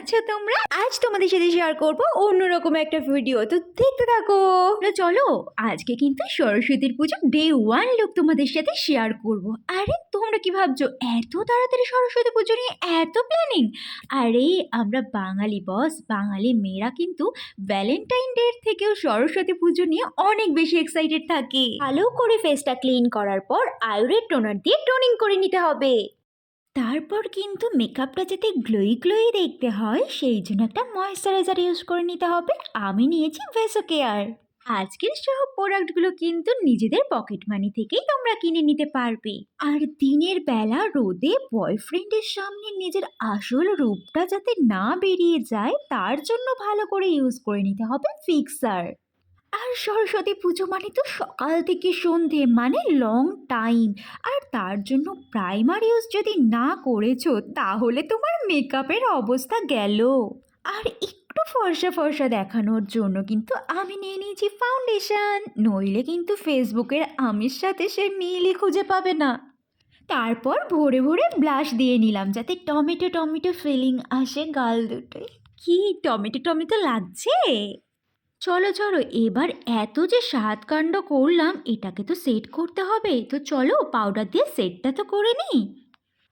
আছো তোমরা? আজ তোমাদের সাথে শেয়ার করব অন্যরকম একটা ভিডিও তো দেখতে থাকো। চলো, আজকে কিন্তু সরস্বতীর পুজো ডে ওয়ান লোক তোমাদের সাথে শেয়ার করব। আরে, তোমরা কি ভাবছ, এত তাড়াতাড়ি সরস্বতী পুজো নিয়ে এত প্ল্যানিং আরে, আমরা বাঙালি বস বাঙালি মেয়েরা কিন্তু ভ্যালেন্টাইন ডে থেকেও সরস্বতী পুজো নিয়ে অনেক বেশি এক্সাইটেড থাকে। ভালো করে ফেসটা ক্লিন করার পর আয়ুরের টোনার দিয়ে টোনিং করে নিতে হবে। তারপর কিন্তু মেকআপটা যাতে গ্লোই গ্লোই দেখতে হয়, সেই জন্য একটা ময়েশ্চারাইজার ইউজ করে নিতে হবে। আমি নিয়েছি ভেসো কেয়ার আজকের সব প্রোডাক্টগুলো কিন্তু নিজেদের পকেট মানি থেকেই তোমরা কিনে নিতে পারবে। আর দিনের বেলা রোদে বয়ফ্রেন্ডের সামনে নিজের আসল রূপটা যাতে না বেরিয়ে যায়, তার জন্য ভালো করে ইউজ করে নিতে হবে ফিক্সার আর সরস্বতী পুজো মানে তো সকাল থেকে সন্ধে মানে লং টাইম আর তার জন্য প্রাইমার ইউজ যদি না করেছ, তাহলে তোমার মেকআপের অবস্থা গেল। আর একটু ফর্সা ফর্সা দেখানোর জন্য কিন্তু আমি নিয়ে নিয়েছি ফাউন্ডেশন নইলে কিন্তু ফেসবুকের আমির সাথে সে মিলই খুঁজে পাবে না। তারপর ভোরে ভোরে ব্লাশ দিয়ে নিলাম, যাতে টমেটো টমেটো ফিলিং আসে গাল দুটোয়। কি, টমেটো টমেটো লাগছে? চলো চলো, এবার এত যে সাত কাণ্ড করলাম, এটাকে তো সেট করতে হবে। তো চলো পাউডার দিয়ে সেটটা তো করে নিই।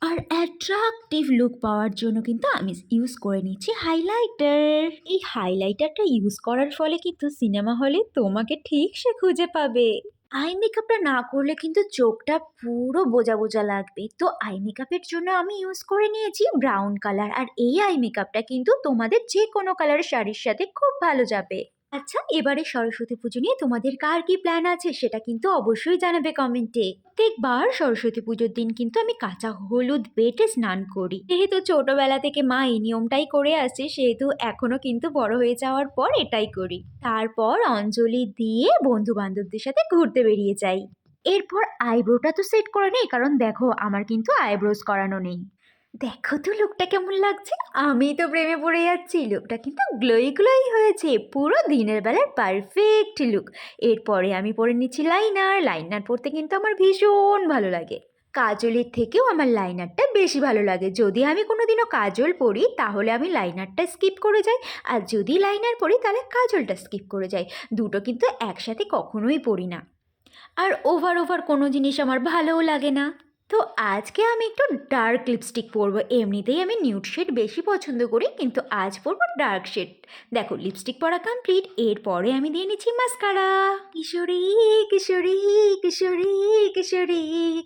আর অ্যাট্রাকটিভ লুক পাওয়ার জন্য কিন্তু আমি ইউজ করে নিচ্ছি হাইলাইটার এই হাইলাইটারটা ইউজ করার ফলে কিন্তু সিনেমা হলে তোমাকে ঠিক সে খুঁজে পাবে। আই মেকআপটা না করলে কিন্তু চোখটা পুরো বোঝা বোঝা লাগবে। তো আই মেকআপের জন্য আমি ইউজ করে নিয়েছি ব্রাউন কালার আর এই আই মেকআপটা কিন্তু তোমাদের যে কোনো কালার শাড়ির সাথে খুব ভালো যাবে। আচ্ছা এবারে সরস্বতী পুজো নিয়ে তোমাদের কার কি প্ল্যান আছে সেটা কিন্তু অবশ্যই জানাবে কমেন্টে প্রত্যেকবার সরস্বতী পুজোর দিন কিন্তু আমি কাঁচা হলুদ বেটে স্নান করি। যেহেতু ছোটবেলা থেকে মা এই নিয়মটাই করে আসছে সেহেতু এখনও কিন্তু বড় হয়ে যাওয়ার পর এটাই করি। তারপর অঞ্জলি দিয়ে বন্ধু বান্ধবদের সাথে ঘুরতে বেরিয়ে যাই। এরপর আইব্রোটা তো সেট করে নেই, কারণ দেখো, আমার কিন্তু আইব্রোজ করানো নেই। দেখো তো লোকটা কেমন লাগছে। আমি তো প্রেমে পড়ে যাচ্ছি। লোকটা কিন্তু গ্লোই গ্লোই হয়েছে। পুরো দিনের বেলার পারফেক্ট লুক এরপরে আমি পরে নিচ্ছি লাইনার লাইনার পরতে কিন্তু আমার ভীষণ ভালো লাগে। কাজলের থেকেও আমার লাইনারটা বেশি ভালো লাগে। যদি আমি কোনোদিনও কাজল পরি, তাহলে আমি লাইনারটা স্কিপ করে যাই। আর যদি লাইনার পরি, তাহলে কাজলটা স্কিপ করে যাই। দুটো কিন্তু একসাথে কখনোই পরি না। আর ওভার ওভার কোনো জিনিস আমার ভালোও লাগে না। তো আজকে আমি একটু ডার্ক লিপস্টিক পরবো। এমনিতেই আমি নিউড শেড বেশি পছন্দ করি, কিন্তু আজ পরবো ডার্ক শেড দেখো লিপস্টিক পরা কমপ্লিট এরপরে আমি দিয়ে নিচ্ছি মাস্কারা কিশোরী কিশোরী কিশোরী কিশোরী।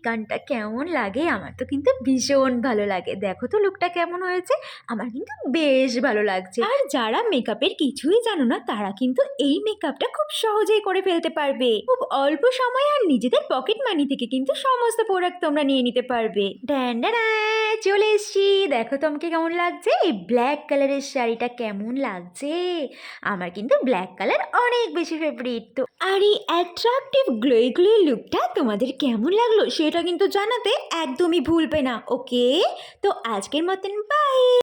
গানটা কেমন লাগে? আমার তো কিন্তু ভীষণ ভালো লাগে। দেখো তো লুকটা কেমন হয়েছে? আমার কিন্তু বেশ ভালো লাগছে। আর যারা মেকআপের কিছুই জানো না, তারা কিন্তু এই মেকআপটা খুব সহজেই করে ফেলতে পারবে। খুব অল্প সময় আর নিজেদের পকেট মানি থেকে কিন্তু সমস্ত প্রোডাক্ট তোমরা নিয়ে নিতে পারবে। চলে এসছি। দেখো তোমাকে কেমন লাগছে। এই ব্ল্যাক কালারের শাড়িটা কেমন লাগছে। আমার কিন্তু ব্ল্যাক কালার অনেক বেশি ফেভারিট তো। আর এই অ্যাট্রাকটিভ গ্লোই গ্লোই লুকটা তোমাদের কেমন লাগল সেটা কিন্তু জানাতে একদমই ভুলবে না ওকে তো আজকের মতন বাই